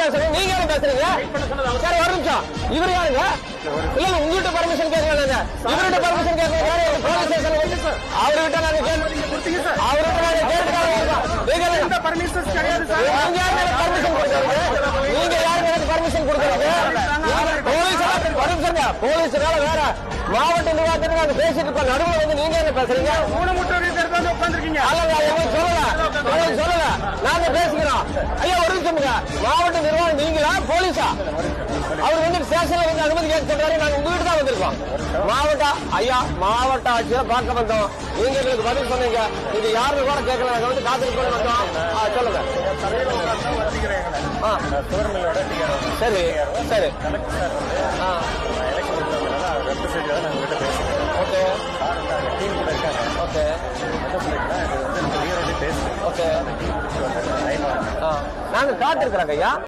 பேசுறேன் நீங்க யாரும் பேசுறீங்க? சரி ஒரு நிமிஷம். இவர் யாருங்க? இல்ல உங்ககிட்ட பர்மிஷன் கேட்கல இவர்கிட்ட பர்மிஷன் கேட்கல போலீஸ் ஸ்டேஷன் அவர்கிட்ட நாங்க கேட்டு அவர்கிட்ட நாங்க கிடையாது சார். நீங்க யாரு பர்மிஷன் கொடுக்கறது? நீங்க யாரு எனக்கு பர்மிஷன் கொடுக்கறது? போலீஸ் பர்மிஷன் வேற மாவட்ட நிர்வாகத்தில் நாங்க பேசிட்டு இருக்கோம். நடுவில் வந்து நீங்க என்ன பேசுறீங்க? உட்காந்துருக்கீங்க சொல்லல. எங்களுக்கு சொல்லல. நாங்க நிமிஷம்ங்க மாவட்ட நிர்வாகம் நீங்களா போலீஸா? அவர் வந்து ஸ்டேஷன்ல வந்து அனுமதி கேட்க சொல்றாரு. நாங்க உங்க வீட்டு தான் வந்திருக்கோம். மாவட்ட ஐயா மாவட்ட ஆட்சியை பார்க்க வந்தோம். நீங்க எங்களுக்கு பதில் சொன்னீங்க. இது யாருன்னு கூட கேட்கல. நாங்க வந்து காத்துட்டு வந்தோம். சொல்லுங்க. சரி சரி. ஓகே. ஓகே. ஓகே. நாங்க காத்திருக்கிறோங்க ஐயா.